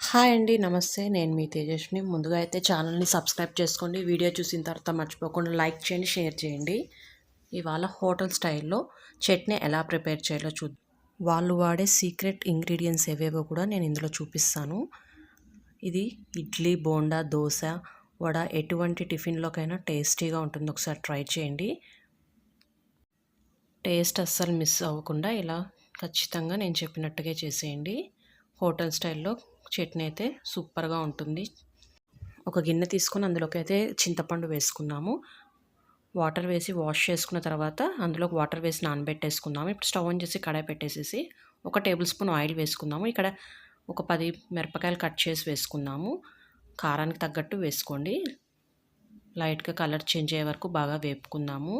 Hi అండి నమస్తే. నేను మీ తేజస్ని ముందుగా అయితే ఛానల్ని సబ్స్క్రైబ్ చేసుకోండి. వీడియో చూసిన తర్వాత మర్చిపోకుండా లైక్ చేయండి షేర్ చేయండి. ఇవాళ హోటల్ స్టైల్లో చట్నీ ఎలా ప్రిపేర్ చేయాలో చూ వాళ్ళు వాడే సీక్రెట్ ఇంగ్రీడియంట్స్ ఏవేవో కూడా నేను ఇందులో చూపిస్తాను. ఇది ఇడ్లీ బోండా దోశ వడ ఎటువంటి టిఫిన్లోకైనా టేస్టీగా ఉంటుంది. ఒకసారి ట్రై చేయండి. టేస్ట్ అస్సలు మిస్ అవ్వకుండా ఇలా ఖచ్చితంగా నేను చెప్పినట్టుగా చేసేయండి. హోటల్ స్టైల్లో చట్నీ అయితే సూపర్గా ఉంటుంది. ఒక గిన్నె తీసుకొని అందులోకి అయితే చింతపండు వేసుకున్నాము. వాటర్ వేసి వాష్ చేసుకున్న తర్వాత అందులోకి వాటర్ వేసి నానబెట్టేసుకుందాము. ఇప్పుడు స్టవ్ ఆన్ చేసి కడాయి పెట్టేసేసి ఒక టేబుల్ స్పూన్ ఆయిల్ వేసుకుందాము. ఇక్కడ ఒక పది మిరపకాయలు కట్ చేసి వేసుకుందాము కారానికి తగ్గట్టు వేసుకోండి. లైట్గా కలర్ చేంజ్ అయ్యే వరకు బాగా వేపుకుందాము.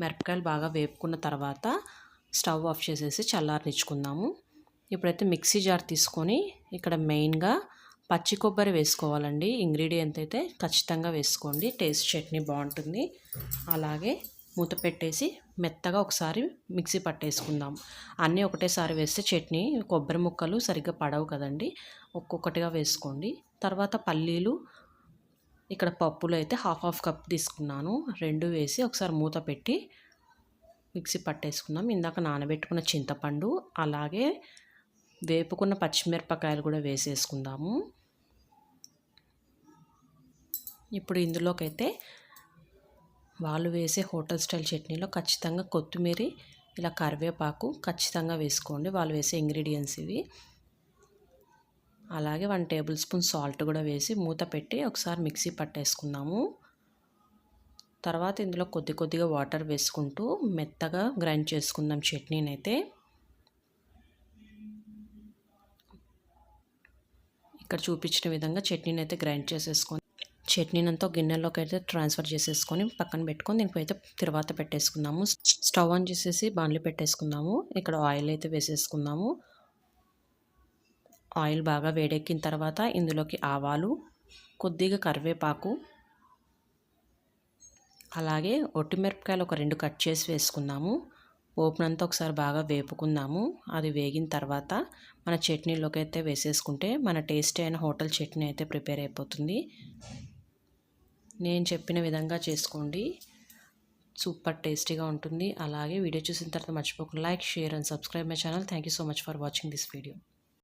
మిరపకాయలు బాగా వేపుకున్న తర్వాత స్టవ్ ఆఫ్ చేసేసి చల్లారనిచ్చుకుందాము. ఇప్పుడైతే మిక్సీ జార్ తీసుకొని ఇక్కడ మెయిన్గా పచ్చి కొబ్బరి వేసుకోవాలండి. ఇంగ్రీడియంట్ అయితే ఖచ్చితంగా వేసుకోండి. టేస్ట్ చట్నీ బాగుంటుంది. అలాగే మూత పెట్టేసి మెత్తగా ఒకసారి మిక్సీ పట్టేసుకుందాం. అన్నీ ఒకటేసారి వేస్తే చట్నీ కొబ్బరి ముక్కలు సరిగ్గా పడవు కదండి. ఒక్కొక్కటిగా వేసుకోండి. తర్వాత పల్లీలు ఇక్కడ పప్పులు అయితే హాఫ్ హాఫ్ కప్ తీసుకున్నాను. రెండు వేసి ఒకసారి మూత పెట్టి మిక్సీ పట్టేసుకుందాం. ఇందాక నానబెట్టుకున్న చింతపండు అలాగే వేపుకున్న పచ్చిమిరపకాయలు కూడా వేసేసుకుందాము. ఇప్పుడు ఇందులోకైతే వాళ్ళు వేసే హోటల్ స్టైల్ చట్నీలో ఖచ్చితంగా కొత్తిమీర ఇలా కరివేపాకు ఖచ్చితంగా వేసుకోండి. వాళ్ళు వేసే ఇంగ్రీడియంట్స్ ఇవి. అలాగే వన్ టేబుల్ స్పూన్ సాల్ట్ కూడా వేసి మూత పెట్టి ఒకసారి మిక్సీ పట్టేసుకుందాము. తర్వాత ఇందులో కొద్ది కొద్దిగా వాటర్ వేసుకుంటూ మెత్తగా గ్రైండ్ చేసుకుందాం చట్నీని అయితే ఇక్కడ చూపించిన విధంగా చట్నీని అయితే గ్రైండ్ చేసేసుకొని చట్నీని అంతా గిన్నెలోకి అయితే ట్రాన్స్ఫర్ చేసేసుకొని పక్కన పెట్టుకొని దీనికి అయితే తర్వాత పెట్టేసుకుందాము. స్టవ్ ఆన్ చేసేసి బాండ్లు పెట్టేసుకుందాము. ఇక్కడ ఆయిల్ అయితే వేసేసుకుందాము. ఆయిల్ బాగా వేడెక్కిన తర్వాత ఇందులోకి ఆవాలు కొద్దిగా కరివేపాకు అలాగే ఒట్టిమిరపకాయలు ఒక రెండు కట్ చేసి వేసుకుందాము. ఓపెన్ అంతా ఒకసారి బాగా వేపుకుందాము. అది వేగిన తర్వాత మన చట్నీలోకి అయితే వేసేసుకుంటే మన టేస్టీ అయిన హోటల్ చట్నీ అయితే ప్రిపేర్ అయిపోతుంది. నేను చెప్పిన విధంగా చేసుకోండి. సూపర్ టేస్టీగా ఉంటుంది. అలాగే వీడియో చూసిన తర్వాత మర్చిపోకుండా like share and subscribe my channel. Thank you so much for watching this video.